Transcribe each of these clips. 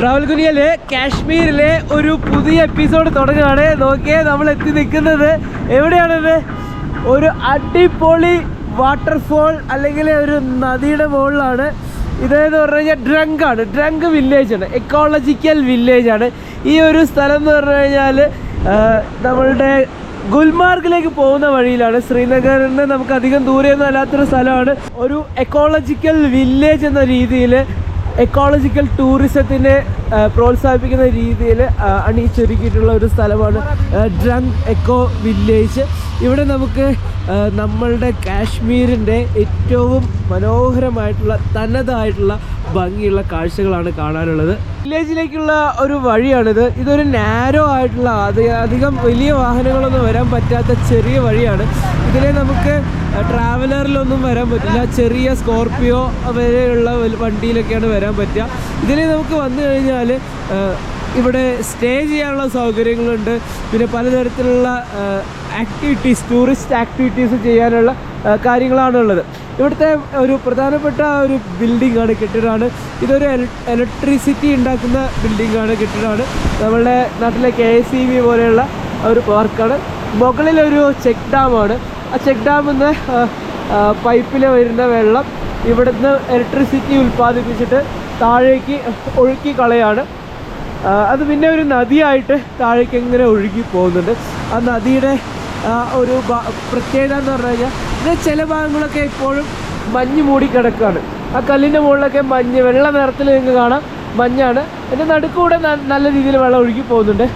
Travel Kuniyil കാശ്മീരിലെ ഒരു പുതിയ എപ്പിസോഡ് തുടങ്ങുകയാണ്. നോക്കിയേ നമ്മൾ എത്തി നിൽക്കുന്നത്. എവിടെയാണിത്? ഒരു അടിപൊളി വാട്ടർഫോൾ അല്ലെങ്കിൽ ഒരു നദിയുടെ മുകളിലാണ്. ഇതെന്ന് പറഞ്ഞു കഴിഞ്ഞാൽ ഡ്രങ്ക് ആണ്. ഡ്രങ്ക് വില്ലേജ് ആണ്. എക്കോളജിക്കൽ വില്ലേജ് ആണ്. ഈ ഒരു സ്ഥലം എന്ന് പറഞ്ഞു കഴിഞ്ഞാൽ നമ്മളുടെ ഗുൽമാർഗിലേക്ക് പോകുന്ന വഴിയിലാണ്. ശ്രീനഗറിൽ നിന്ന് നമുക്ക് അധികം ദൂരെയൊന്നും അല്ലാത്തൊരു സ്ഥലമാണ്. ഒരു എക്കോളജിക്കൽ വില്ലേജ് എന്ന രീതിയിൽ എക്കോളജിക്കൽ ടൂറിസത്തിനെ പ്രോത്സാഹിപ്പിക്കുന്ന രീതിയിൽ അണിയിച്ചൊരുക്കിയിട്ടുള്ള ഒരു സ്ഥലമാണ് ഡ്രങ്ക് എക്കോ വില്ലേജ് ഇവിടെ നമുക്ക് നമ്മളുടെ കാശ്മീരിന്റെ ഏറ്റവും മനോഹരമായിട്ടുള്ള തനതായിട്ടുള്ള ഭംഗിയുള്ള കാഴ്ചകളാണ് കാണാനുള്ളത്. വില്ലേജിലേക്കുള്ള ഒരു വഴിയാണിത്. ഇതൊരു നാരോ ആയിട്ടുള്ള അധികം വലിയ വാഹനങ്ങളൊന്നും വരാൻ പറ്റാത്ത ചെറിയ വഴിയാണ്. ഇതിലെ നമുക്ക് ട്രാവലറിലൊന്നും വരാൻ പറ്റില്ല. ചെറിയ സ്കോർപ്പിയോ വരെയുള്ള വണ്ടിയിലൊക്കെയാണ് വരാൻ പറ്റുക. ഇതിൽ നമുക്ക് വന്നു കഴിഞ്ഞാൽ ഇവിടെ സ്റ്റേ ചെയ്യാനുള്ള സൗകര്യങ്ങളുണ്ട്. പിന്നെ പലതരത്തിലുള്ള ആക്ടിവിറ്റീസ് ടൂറിസ്റ്റ് ആക്ടിവിറ്റീസ് ചെയ്യാനുള്ള കാര്യങ്ങളാണ് ഉള്ളത് ഇവിടുത്തെ ഒരു പ്രധാനപ്പെട്ട ഒരു ബിൽഡിംഗ് ആണ് കെട്ടിടമാണ്. ഇതൊരു ഇലക്ട്രിസിറ്റി ഉണ്ടാക്കുന്ന ബിൽഡിംഗ് ആണ് കെട്ടിടമാണ്. നമ്മളുടെ നാട്ടിലെ കെ എസ് ഇ ബി പോലെയുള്ള ഒരു പാർക്കാണ് മുകളിലൊരു ചെക്ക് ഡാമാണ് ആ ചെക്ക് ഡാമിൽ നിന്ന് പൈപ്പിൽ വരുന്ന വെള്ളം ഇവിടുന്ന് ഇലക്ട്രിസിറ്റി ഉൽപ്പാദിപ്പിച്ചിട്ട് താഴേക്ക് ഒഴുക്കി കളയാണ്. അത് പിന്നെ ഒരു നദിയായിട്ട് താഴേക്ക് ഇങ്ങനെ ഒഴുകി പോകുന്നുണ്ട്. ആ നദിയുടെ ഒരു പ്രത്യേകത എന്ന് പറഞ്ഞു കഴിഞ്ഞാൽ ഇത് ചില ഭാഗങ്ങളൊക്കെ ഇപ്പോഴും മഞ്ഞ് മൂടിക്കിടക്കുകയാണ് ആ കല്ലിന്റെ മുകളിലൊക്കെ മഞ്ഞ് വെള്ള നിറത്തിൽ നിങ്ങൾക്ക് കാണാം. മഞ്ഞാണ്. എന്റെ നടുക്കൂടെ നല്ല രീതിയിൽ വെള്ളം ഒഴുകി പോകുന്നുണ്ട്.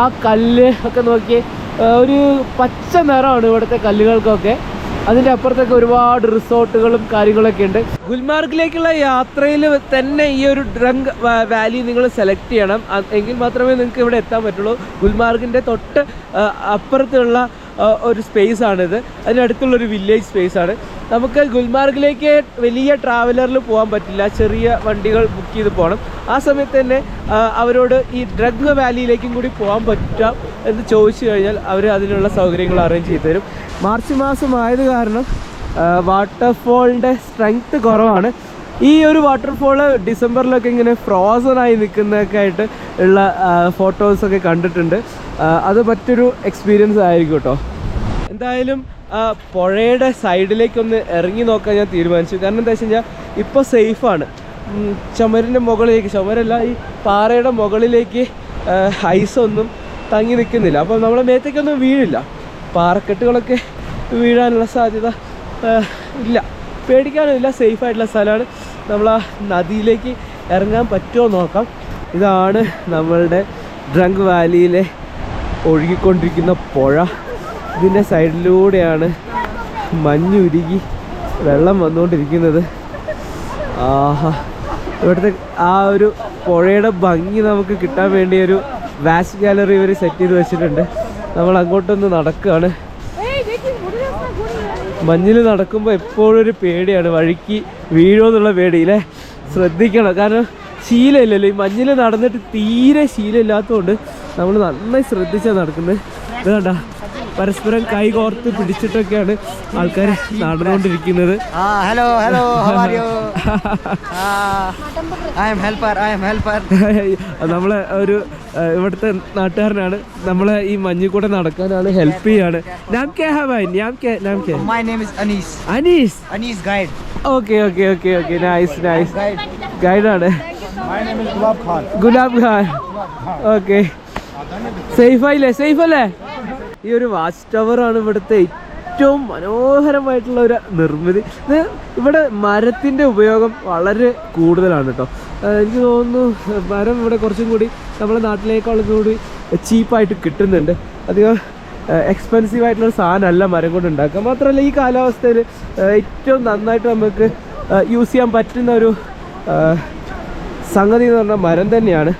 ആ കല്ല് ഒക്കെ നോക്കി ഒരു പച്ച നിറമാണ് ഇവിടുത്തെ കല്ലുകൾക്കൊക്കെ. അതിന്റെ അപ്പുറത്തൊക്കെ ഒരുപാട് റിസോർട്ടുകളും കാര്യങ്ങളൊക്കെ ഉണ്ട്. ഗുൽമാർഗിലേക്കുള്ള യാത്രയിൽ തന്നെ ഈ ഒരു ഡ്രങ്ക് വാലി നിങ്ങൾ സെലക്ട് ചെയ്യണം. എങ്കിൽ മാത്രമേ നിങ്ങൾക്ക് ഇവിടെ എത്താൻ പറ്റുള്ളൂ. ഗുൽമാർഗിന്റെ തൊട്ട് അപ്പുറത്തുള്ള ഒരു സ്പേസ് ആണിത്. അതിനടുത്തുള്ള ഒരു വില്ലേജ് സ്പേസ് ആണ്. നമുക്ക് ഗുൽമാർഗിലേക്ക് വലിയ ട്രാവലറിൽ പോകാൻ പറ്റില്ല. ചെറിയ വണ്ടികൾ ബുക്ക് ചെയ്ത് പോകണം ആ സമയത്ത് തന്നെ അവരോട് ഈ ഡ്രഗ് വാലിയിലേക്കും കൂടി പോകാൻ പറ്റാം എന്ന് ചോദിച്ചു കഴിഞ്ഞാൽ അവർ അതിനുള്ള സൗകര്യങ്ങൾ അറേഞ്ച് ചെയ്തു തരും. മാർച്ച് മാസം കാരണം വാട്ടർഫോളിന്റെ സ്ട്രെങ്ത്ത് കുറവാണ്. ഈ ഒരു വാട്ടർഫോൾ ഡിസംബറിലൊക്കെ ഇങ്ങനെ ഫ്രോസൺ ആയി നിൽക്കുന്നതൊക്കെ ആയിട്ട് ഉള്ള ഫോട്ടോസൊക്കെ കണ്ടിട്ടുണ്ട്. അത് മറ്റൊരു എക്സ്പീരിയൻസ് ആയിരിക്കും കേട്ടോ എന്തായാലും പുഴയുടെ സൈഡിലേക്കൊന്ന് ഇറങ്ങി നോക്കാൻ ഞാൻ തീരുമാനിച്ചു. കാരണം എന്താ വെച്ച് കഴിഞ്ഞാൽ ഇപ്പോൾ സേഫാണ് ചുമരിന്റെ മുകളിലേക്ക് ചുമരല്ല ഈ പാറയുടെ മുകളിലേക്ക് ഐസൊന്നും തങ്ങി നിൽക്കുന്നില്ല അപ്പോൾ നമ്മളെ മേത്തേക്കൊന്നും വീഴില്ല. പാറക്കെട്ടുകളൊക്കെ വീഴാനുള്ള സാധ്യത ഇല്ല. പേടിക്കാനുമില്ല സേഫ് ആയിട്ടുള്ള സ്ഥലമാണ്. നമ്മൾ ആ നദിയിലേക്ക് ഇറങ്ങാൻ പറ്റുമോ നോക്കാം. ഇതാണ് നമ്മളുടെ ഡ്രങ്ക് വാലിയിലെ ഒഴുകിക്കൊണ്ടിരിക്കുന്ന പുഴ. ഇതിന്റെ സൈഡിലൂടെയാണ് മഞ്ഞുരുകി വെള്ളം വന്നുകൊണ്ടിരിക്കുന്നത്. ആഹാ ഇവിടുത്തെ ആ ഒരു പുഴയുടെ ഭംഗി നമുക്ക് കിട്ടാൻ വേണ്ടി ഒരു വാച്ച് ഗാലറി ഇവർ സെറ്റ് ചെയ്ത് വെച്ചിട്ടുണ്ട്. നമ്മൾ അങ്ങോട്ടൊന്ന് നടക്കുകയാണ്. മഞ്ഞിൽ നടക്കുമ്പോൾ എപ്പോഴും ഒരു പേടിയാണ്. വഴിക്ക് വീഴോ എന്നുള്ള പേടിയില്ലേ ശ്രദ്ധിക്കണം. കാരണം ശീലമില്ലല്ലോ. ഈ മഞ്ഞിൽ നടന്നിട്ട് തീരെ ശീലമില്ലാത്തതുകൊണ്ട് നമ്മൾ നന്നായി ശ്രദ്ധിച്ചാണ് നടക്കുന്നത്. ഇത് കണ്ട? പരസ്പരം കൈ കോർത്ത് പിടിച്ചിട്ടൊക്കെയാണ് ആൾക്കാർ നടന്നുകൊണ്ടിരിക്കുന്നത്. ഹലോ. I നമ്മളെ ഒരു ഇവിടുത്തെ നാട്ടുകാരനാണ്. നമ്മളെ ഈ മഞ്ഞിൽ കൂടെ നടക്കാനാണ് ഹെൽപ്പ് ചെയ്യാണ്. നാം കെ ഹവായി നാം കെ നാം K my name Anees Anees Anees guide okay okay okay okay nice nice guide ആണ്. ഗുലാബ് ഖാൻ ഓക്കെ സേഫ് ആയില്ലേ? സേഫ് അല്ലേ? ഈ ഒരു വാച്ച് ടവറാണ് ഇവിടുത്തെ ഏറ്റവും മനോഹരമായിട്ടുള്ള ഒരു നിർമ്മിതി. ഇത് ഇവിടെ മരത്തിന്റെ ഉപയോഗം വളരെ കൂടുതലാണ് കേട്ടോ എനിക്ക് തോന്നുന്നു മരം ഇവിടെ കുറച്ചും കൂടി നമ്മുടെ നാട്ടിലേക്കാളും കൂടി ചീപ്പായിട്ട് കിട്ടുന്നുണ്ട്. അധികം എക്സ്പെൻസീവ് ആയിട്ടുള്ള സാധനമല്ല മരം കൊണ്ട് ഉണ്ടാക്കുക. മാത്രമല്ല ഈ കാലാവസ്ഥയിൽ ഏറ്റവും നന്നായിട്ട് നമുക്ക് യൂസ് ചെയ്യാൻ പറ്റുന്ന ഒരു സംഗതി എന്ന് പറഞ്ഞാൽ മരം തന്നെയാണ്.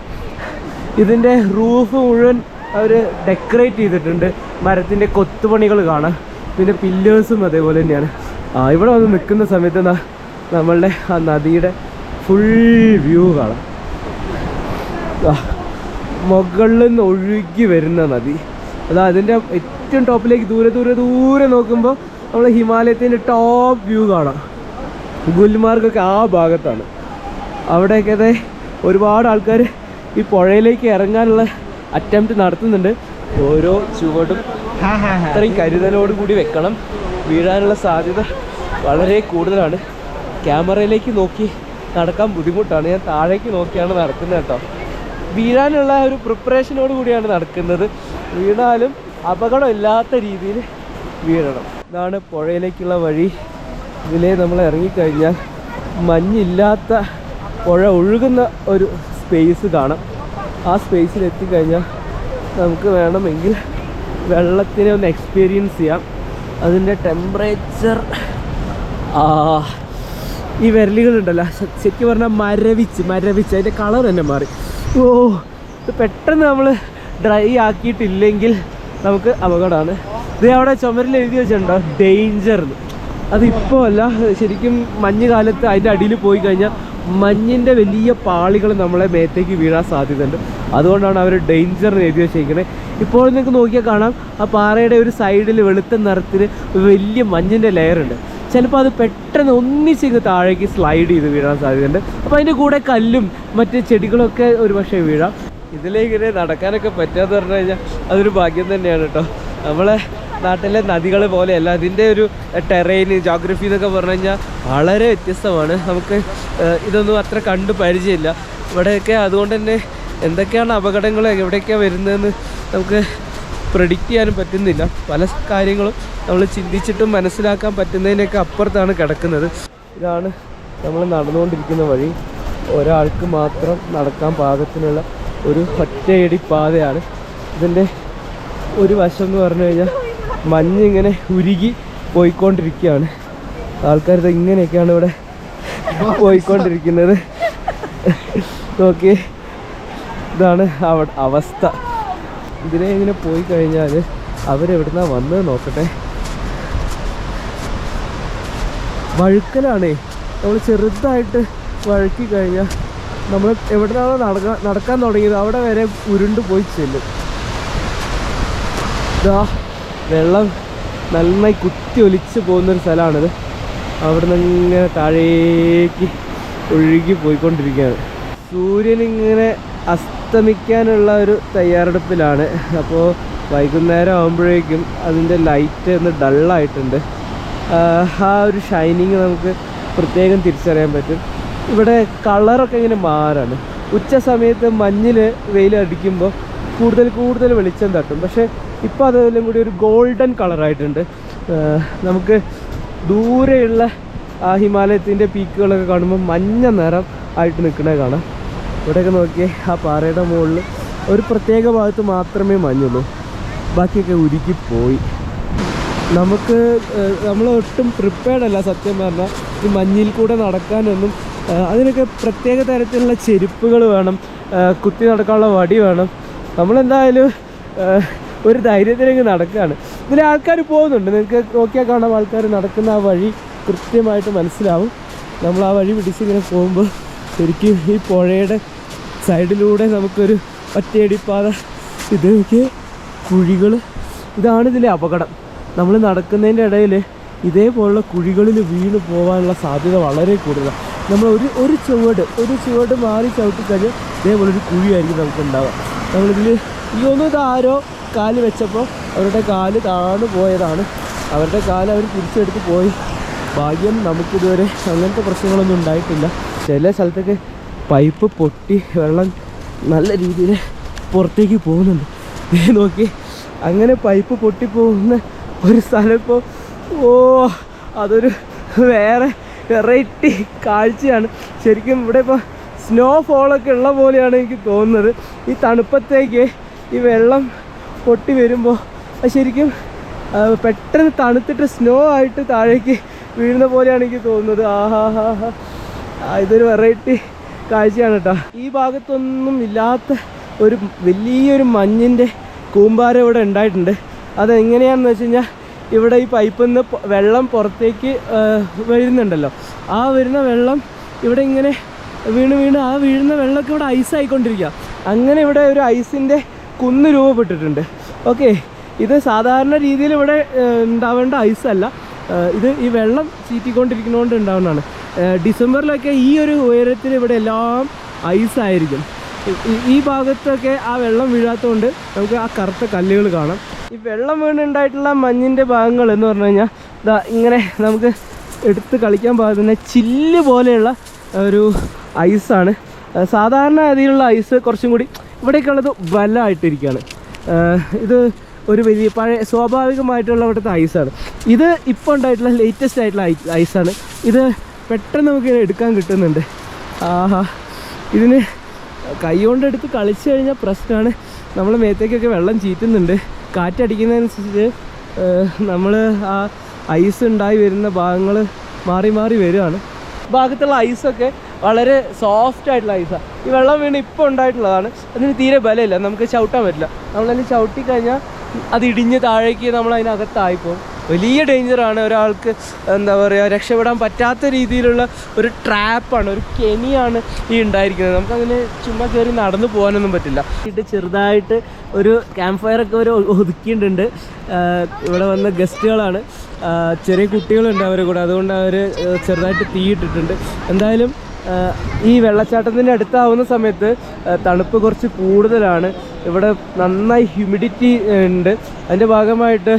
ഇതിന്റെ റൂഫ് മുഴുവൻ അവർ ഡെക്കറേറ്റ് ചെയ്തിട്ടുണ്ട്. മരത്തിന്റെ കൊത്തുപണികൾ കാണാം. പിന്നെ പില്ലേഴ്സും അതേപോലെ തന്നെയാണ്. ആ ഇവിടെ വന്ന് നിൽക്കുന്ന സമയത്ത് നമ്മളുടെ ആ നദിയുടെ ഫുൾ വ്യൂ കാണാം. മുകളിൽ നിന്ന് ഒഴുകി വരുന്ന നദി. അതാ അതിന്റെ ഏറ്റവും ടോപ്പിലേക്ക് ദൂരെ ദൂരെ ദൂരെ നോക്കുമ്പോൾ നമ്മൾ ഹിമാലയത്തിന്റെ ടോപ്പ് വ്യൂ കാണാം. ഗുൽമാർഗൊക്കെ ആ ഭാഗത്താണ്. അവിടെയൊക്കെ ഒരുപാട് ആൾക്കാർ ഈ പുഴയിലേക്ക് ഇറങ്ങാനുള്ള അറ്റംപ്റ്റ് നടത്തുന്നുണ്ട്. ഓരോ ചുവടും അത്രയും കരുതലോട് കൂടി വെക്കണം. വീഴാനുള്ള സാധ്യത വളരെ കൂടുതലാണ്. ക്യാമറയിലേക്ക് നോക്കി നടക്കാൻ ബുദ്ധിമുട്ടാണ്. ഞാൻ താഴേക്ക് നോക്കിയാണ് നടക്കുന്നത് കേട്ടോ. വീഴാനുള്ള ഒരു പ്രിപ്പറേഷനോട് കൂടിയാണ് നടക്കുന്നത്. വീണാലും അപകടമില്ലാത്ത രീതിയിൽ വീഴണം. ഇതാണ് പുഴയിലേക്കുള്ള വഴി. ഇതിലേ നമ്മൾ ഇറങ്ങിക്കഴിഞ്ഞാൽ മഞ്ഞില്ലാത്ത പുഴ ഒഴുകുന്ന ഒരു സ്പേസ് കാണാം. ആ സ്പേസിൽ എത്തിക്കഴിഞ്ഞാൽ നമുക്ക് വേണമെങ്കിൽ വെള്ളത്തിനെ ഒന്ന് എക്സ്പീരിയൻസ് ചെയ്യാം. അതിന്റെ ടെമ്പറേച്ചർ ഈ വിരലുകളുണ്ടല്ലോ ശരിക്കും പറഞ്ഞാൽ മരവിച്ച് മരവിച്ച്. അതിന്റെ കളർ തന്നെ മാറി. ഓ ഇത് പെട്ടെന്ന് നമ്മൾ ഡ്രൈ ആക്കിയിട്ടില്ലെങ്കിൽ നമുക്ക് അപകടമാണ്. ഇത് അവിടെ ചുമരിൽ എഴുതി വെച്ചിട്ടുണ്ടോ? ഡേഞ്ചർ അതിപ്പോൾ അല്ല ശരിക്കും മഞ്ഞ് കാലത്ത് അതിന്റെ അടിയിൽ പോയി കഴിഞ്ഞാൽ മഞ്ഞിന്റെ വലിയ പാളികൾ നമ്മളെ മേത്തേക്ക് വീഴാൻ സാധ്യതയുണ്ട്. അതുകൊണ്ടാണ് അവർ ഡേഞ്ചർ എഴുതി വെച്ചേക്കുന്നത് ഇപ്പോൾ നിങ്ങൾക്ക് നോക്കിയാൽ കാണാം ആ പാറയുടെ ഒരു സൈഡിൽ വെളുത്ത നിറത്തിൽ വലിയ മഞ്ഞിന്റെ ലെയർ ഉണ്ട്. ചിലപ്പോൾ അത് പെട്ടെന്ന് ഒന്നിച്ചിങ്ങ് താഴേക്ക് സ്ലൈഡ് ചെയ്ത് വീഴാൻ സാധ്യതയുണ്ട്. അപ്പോൾ അതിന്റെ കൂടെ കല്ലും മറ്റ് ചെടികളൊക്കെ ഒരു പക്ഷേ വീഴാം ഇതിലേക്കിങ്ങനെ നടക്കാനൊക്കെ പറ്റാന്ന് പറഞ്ഞു കഴിഞ്ഞാൽ അതൊരു ഭാഗ്യം തന്നെയാണ് കേട്ടോ. നമ്മളെ നാട്ടിലെ നദികൾ പോലെയല്ല. അതിന്റെ ഒരു ടെറൈൻ ജോഗ്രഫി എന്നൊക്കെ പറഞ്ഞു കഴിഞ്ഞാൽ വളരെ വ്യത്യസ്തമാണ്. നമുക്ക് ഇതൊന്നും അത്ര കണ്ട് പരിചയമില്ല. ഇവിടെയൊക്കെ അതുകൊണ്ട് തന്നെ എന്തൊക്കെയാണ് അപകടങ്ങൾ എവിടെയൊക്കെയാണ് വരുന്നതെന്ന് നമുക്ക് പ്രഡിക്റ്റ് ചെയ്യാനും പറ്റുന്നില്ല. പല കാര്യങ്ങളും നമ്മൾ ചിന്തിച്ചിട്ടും മനസ്സിലാക്കാൻ പറ്റുന്നതിനൊക്കെ അപ്പുറത്താണ് കിടക്കുന്നത്. ഇതാണ് നമ്മൾ നടന്നുകൊണ്ടിരിക്കുന്ന വഴി. ഒരാൾക്ക് മാത്രം നടക്കാൻ പാകത്തിനുള്ള ഒരു ഒറ്റയടി പാതയാണ്. ഇതിന്റെ ഒരു വശം എന്ന് പറഞ്ഞു കഴിഞ്ഞാൽ മഞ്ഞിങ്ങനെ ഉരുകി പോയിക്കൊണ്ടിരിക്കുകയാണ്. ആൾക്കാർ ഇത് ഇങ്ങനെയൊക്കെയാണ് ഇവിടെ പോയിക്കൊണ്ടിരിക്കുന്നത്. ഓക്കെ ഇതാണ് അവ അവസ്ഥ. ഇതിനെ ഇങ്ങനെ പോയി കഴിഞ്ഞാൽ അവരെവിടുന്നാ വന്നത് നോക്കട്ടെ. വഴുക്കലാണേ. നമ്മൾ ചെറുതായിട്ട് വഴുക്കി കഴിഞ്ഞാൽ നമ്മൾ എവിടുന്നാണോ നടക്കാൻ നടക്കാൻ തുടങ്ങിയത് അവിടെ വരെ ഉരുണ്ട് പോയി ചെല്ലും. ഇതാ വെള്ളം നന്നായി കുത്തി ഒലിച്ച് പോകുന്നൊരു സ്ഥലമാണിത്. അവിടെ നിന്ന് ഇങ്ങനെ താഴേക്ക് ഒഴുകി പോയിക്കൊണ്ടിരിക്കുകയാണ്. സൂര്യൻ ഇങ്ങനെ അസ്തമിക്കാനുള്ള ഒരു തയ്യാറെടുപ്പിലാണ്. അപ്പോൾ വൈകുന്നേരം ആകുമ്പോഴേക്കും അതിന്റെ ലൈറ്റ് ഒന്ന് ഡള്ളായിട്ടുണ്ട് ആ ഒരു ഷൈനിങ് നമുക്ക് പ്രത്യേകം തിരിച്ചറിയാൻ പറ്റും. ഇവിടെ കളറൊക്കെ ഇങ്ങനെ മാറാണ്. ഉച്ച സമയത്ത് മഞ്ഞിൽ വെയിൽ അടിക്കുമ്പോൾ കൂടുതൽ കൂടുതൽ വെളിച്ചം തട്ടും. പക്ഷേ ഇപ്പോൾ അതെല്ലാം കൂടി ഒരു ഗോൾഡൻ കളറായിട്ടുണ്ട് നമുക്ക് ദൂരെയുള്ള ആ ഹിമാലയത്തിന്റെ പീക്കുകളൊക്കെ കാണുമ്പോൾ മഞ്ഞ നിറം ആയിട്ട് നിൽക്കുന്നത് കാണാം. ഇവിടെയൊക്കെ നോക്കിയേ ആ പാറയുടെ മുകളിൽ ഒരു പ്രത്യേക ഭാഗത്ത് മാത്രമേ മഞ്ഞുള്ളൂ. ബാക്കിയൊക്കെ ഉരുക്കി പോയി നമുക്ക് നമ്മൾ ഒട്ടും പ്രിപ്പയർഡ് അല്ല സത്യം പറഞ്ഞാൽ ഈ മഞ്ഞിൽ കൂടെ നടക്കാനൊന്നും അതിനൊക്കെ പ്രത്യേക തരത്തിലുള്ള ചെരുപ്പുകൾ വേണം കുത്തി നടക്കാനുള്ള വടി വേണം. നമ്മളെന്തായാലും ഒരു ധൈര്യത്തിലേക്ക് നടക്കുകയാണ് ഇതിൽ ആൾക്കാർ പോകുന്നുണ്ട്. നിങ്ങൾക്ക് നോക്കിയാൽ കാണാം ആൾക്കാർ നടക്കുന്ന ആ വഴി കൃത്യമായിട്ട് മനസ്സിലാവും. നമ്മൾ ആ വഴി പിടിച്ചിങ്ങനെ പോകുമ്പോൾ ശരിക്കും ഈ പുഴയുടെ സൈഡിലൂടെ നമുക്കൊരു ഒറ്റയടിപ്പാത ഇത് നോക്കിയേ കുഴികൾ ഇതാണ് ഇതിലെ അപകടം. നമ്മൾ നടക്കുന്നതിന്റെ ഇടയിൽ ഇതേപോലുള്ള കുഴികളിൽ വീണ് പോകാനുള്ള സാധ്യത വളരെ കൂടുതലാണ്. നമ്മൾ ഒരു ഒരു ചുവട് ഒരു ചുവട് മാറി ചവിട്ടി കഴിഞ്ഞാൽ ഇതേപോലെ ഒരു കുഴിയായിരിക്കും നമുക്ക് ഉണ്ടാവുക നമ്മളിതിൽ ഈ ഒന്നും ഇത് ആരോ കാൽ വെച്ചപ്പോൾ അവരുടെ കാൽ താണു പോയതാണ്. അവരുടെ കാൽ അവർ തിരിച്ചെടുത്ത് പോയി. ഭാഗ്യം നമുക്കിതുവരെ അങ്ങനത്തെ പ്രശ്നങ്ങളൊന്നും ഉണ്ടായിട്ടില്ല. ചില സ്ഥലത്തൊക്കെ പൈപ്പ് പൊട്ടി വെള്ളം നല്ല രീതിയിൽ പുറത്തേക്ക് പോകുന്നുണ്ട്. നോക്കി അങ്ങനെ പൈപ്പ് പൊട്ടി പോകുന്ന ഒരു സ്ഥലം ഇപ്പോൾ ഓ അതൊരു വേറെ വെറൈറ്റി കാഴ്ചയാണ്. ശരിക്കും ഇവിടെ ഇപ്പോൾ സ്നോ ഫോളൊക്കെ ഉള്ള പോലെയാണ് എനിക്ക് തോന്നുന്നത്. ഈ തണുപ്പത്തേക്ക് ഈ വെള്ളം പൊട്ടി വരുമ്പോൾ അത് ശരിക്കും പെട്ടെന്ന് തണുത്തിട്ട് സ്നോ ആയിട്ട് താഴേക്ക് വീഴുന്ന പോലെയാണ് എനിക്ക് തോന്നുന്നത്. ആഹാ ഹാ ഹാ. ഇതൊരു വെറൈറ്റി കാഴ്ചയാണ് കേട്ടോ ഈ ഭാഗത്തൊന്നും ഇല്ലാത്ത ഒരു വലിയൊരു മഞ്ഞിന്റെ കൂമ്പാരം ഇവിടെ ഉണ്ടായിട്ടുണ്ട്. അതെങ്ങനെയാണെന്ന് വെച്ച് കഴിഞ്ഞാൽ ഇവിടെ ഈ പൈപ്പിൽ നിന്ന് വെള്ളം പുറത്തേക്ക് വരുന്നുണ്ടല്ലോ. ആ വരുന്ന വെള്ളം ഇവിടെ ഇങ്ങനെ വീണ് വീണ് ആ വീഴുന്ന വെള്ളമൊക്കെ ഇവിടെ ഐസ് ആയിക്കൊണ്ടിരിക്കുക അങ്ങനെ ഇവിടെ ഒരു ഐസിന്റെ കുന്ന് രൂപപ്പെട്ടിട്ടുണ്ട്. ഓക്കെ ഇത് സാധാരണ രീതിയിൽ ഇവിടെ ഉണ്ടാവേണ്ട അല്ല. ഇത് ഈ വെള്ളം ചീറ്റിക്കൊണ്ടിരിക്കുന്നതുകൊണ്ട് ഉണ്ടാവുന്നതാണ്. ഡിസംബറിലൊക്കെ ഈ ഒരു ഉയരത്തിൽ ഇവിടെ എല്ലാം ഐസായിരിക്കും ഈ- ഭാഗത്തൊക്കെ ആ വെള്ളം വീഴാത്തതുകൊണ്ട് നമുക്ക് ആ കറുത്ത കല്ലുകൾ കാണാം. ഈ വെള്ളം വീണുണ്ടായിട്ടുള്ള മഞ്ഞിന്റെ ഭാഗങ്ങൾ എന്ന് പറഞ്ഞു കഴിഞ്ഞാൽ ഇതാ ഇങ്ങനെ നമുക്ക് എടുത്ത് കളിക്കാൻ പാകുന്ന ചില്ല് പോലെയുള്ള ഒരു ഐസാണ് സാധാരണ രീതിയിലുള്ള ഐസ് കുറച്ചും കൂടി ഇവിടേക്ക് ഉള്ളത് ബലമായിട്ടിരിക്കുകയാണ് ആ, ഇത് ഒരു വലിയ പഴയ സ്വാഭാവികമായിട്ടുള്ള അവിടുത്തെ ഐസാണ് ഇത് ഇപ്പോൾ ഉണ്ടായിട്ടുള്ള ലേറ്റസ്റ്റ് ആയിട്ടുള്ള ഐസാണ് ഇത് പെട്ടെന്ന് നമുക്ക് എടുക്കാൻ കിട്ടുന്നുണ്ട്. ആഹാ ഇതിന് കൈ കൊണ്ടെടുത്ത് കളിച്ചു കഴിഞ്ഞാൽ പ്രശ്നമാണ്. നമ്മൾ മേത്തേക്കൊക്കെ വെള്ളം ചീറ്റുന്നുണ്ട്. കാറ്റടിക്കുന്നതനുസരിച്ച് നമ്മൾ ആ ഐസ് ഉണ്ടായി വരുന്ന ഭാഗങ്ങൾ മാറി മാറി വരുവാണ്. ഭാഗത്തുള്ള ഐസൊക്കെ വളരെ സോഫ്റ്റ് ആയിട്ടുള്ള ഐസാണ് ഈ വെള്ളം വീണ് ഇപ്പോൾ ഉണ്ടായിട്ടുള്ളതാണ്. അതിന് തീരെ ബലമില്ല. നമുക്ക് ചവിട്ടാൻ പറ്റില്ല. നമ്മളതിൽ ചവിട്ടി കഴിഞ്ഞാൽ അത് ഇടിഞ്ഞ് താഴേക്ക് നമ്മൾ അതിനകത്തായിപ്പോകും വലിയ ഡേഞ്ചറാണ് ഒരാൾക്ക് എന്താ പറയുക രക്ഷപ്പെടാൻ പറ്റാത്ത രീതിയിലുള്ള ഒരു ട്രാപ്പാണ് ഒരു കെണിയാണ് ഈ ഉണ്ടായിരിക്കുന്നത്. നമുക്കങ്ങനെ ചുമ്മാ കയറി നടന്നു പോകാനൊന്നും പറ്റില്ല. ഇത് ചെറുതായിട്ട് ഒരു ക്യാമ്പ് ഫയറൊക്കെ ഒരു ഒതുക്കിയിട്ടുണ്ട്. ഇവിടെ വന്ന ഗസ്റ്റുകളാണ്. ചെറിയ കുട്ടികളുണ്ട് അവരെ കൂടെ. അതുകൊണ്ട് അവർ ചെറുതായിട്ട് തീയിട്ടിട്ടുണ്ട് എന്തായാലും ഈ വെള്ളച്ചാട്ടത്തിന്റെ അടുത്താവുന്ന സമയത്ത് തണുപ്പ് കുറച്ച് കൂടുതലാണ്. ഇവിടെ നന്നായി ഹ്യൂമിഡിറ്റി ഉണ്ട്. അതിന്റെ ഭാഗമായിട്ട്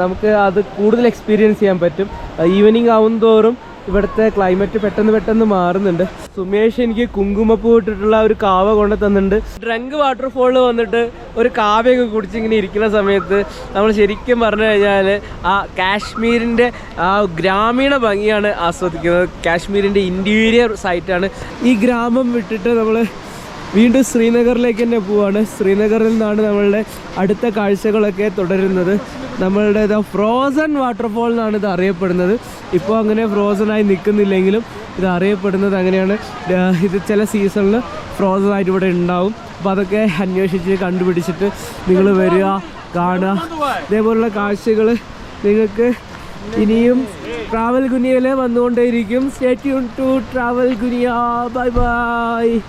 നമുക്ക് അത് കൂടുതൽ എക്സ്പീരിയൻസ് ചെയ്യാൻ പറ്റും. ഈവനിങ് ആവും തോറും ഇവിടുത്തെ ക്ലൈമറ്റ് പെട്ടെന്ന് പെട്ടെന്ന് മാറുന്നുണ്ട്. സുമേഷ് എനിക്ക് കുങ്കുമപ്പൂ ഇട്ടിട്ടുള്ള ഒരു കാവ കൊണ്ട് തന്നിട്ടുണ്ട്. ഡ്രങ്ക് വാട്ടർഫോളിൽ വന്നിട്ട് ഒരു കാവയൊക്കെ കുടിച്ച് ഇങ്ങനെ ഇരിക്കുന്ന സമയത്ത് നമ്മൾ ശരിക്കും പറഞ്ഞു കഴിഞ്ഞാൽ ആ കാശ്മീരിന്റെ ആ ഗ്രാമീണ ഭംഗിയാണ് ആസ്വദിക്കുന്നത്. കാശ്മീരിന്റെ ഇന്റീരിയർ സൈറ്റാണ് ഈ ഗ്രാമം വിട്ടിട്ട് നമ്മൾ വീണ്ടും ശ്രീനഗറിലേക്ക് തന്നെ പോവാണ്. ശ്രീനഗറിൽ നിന്നാണ് നമ്മളുടെ അടുത്ത കാഴ്ചകളൊക്കെ തുടരുന്നത്. നമ്മളുടെ ഫ്രോസൺ വാട്ടർഫോൾ എന്നാണ് ഇത് അറിയപ്പെടുന്നത്. ഇപ്പോൾ അങ്ങനെ ഫ്രോസൺ ആയി നിൽക്കുന്നില്ലെങ്കിലും ഇത് അറിയപ്പെടുന്നത് അങ്ങനെയാണ്. ഇത് ചില സീസണിൽ ഫ്രോസൺ ആയിട്ട് ഇവിടെ ഉണ്ടാവും. അപ്പോൾ അതൊക്കെ അന്വേഷിച്ച് കണ്ടുപിടിച്ചിട്ട് നിങ്ങൾ വരിക കാണുക. ഇതേപോലുള്ള കാഴ്ചകൾ നിങ്ങൾക്ക് ഇനിയും ട്രാവൽ ഗുനിയയിൽ വന്നുകൊണ്ടേയിരിക്കും. സ്റ്റേ ട്യൂൺ ടു ട്രാവൽ ഗുനിയ ബൈ ബൈ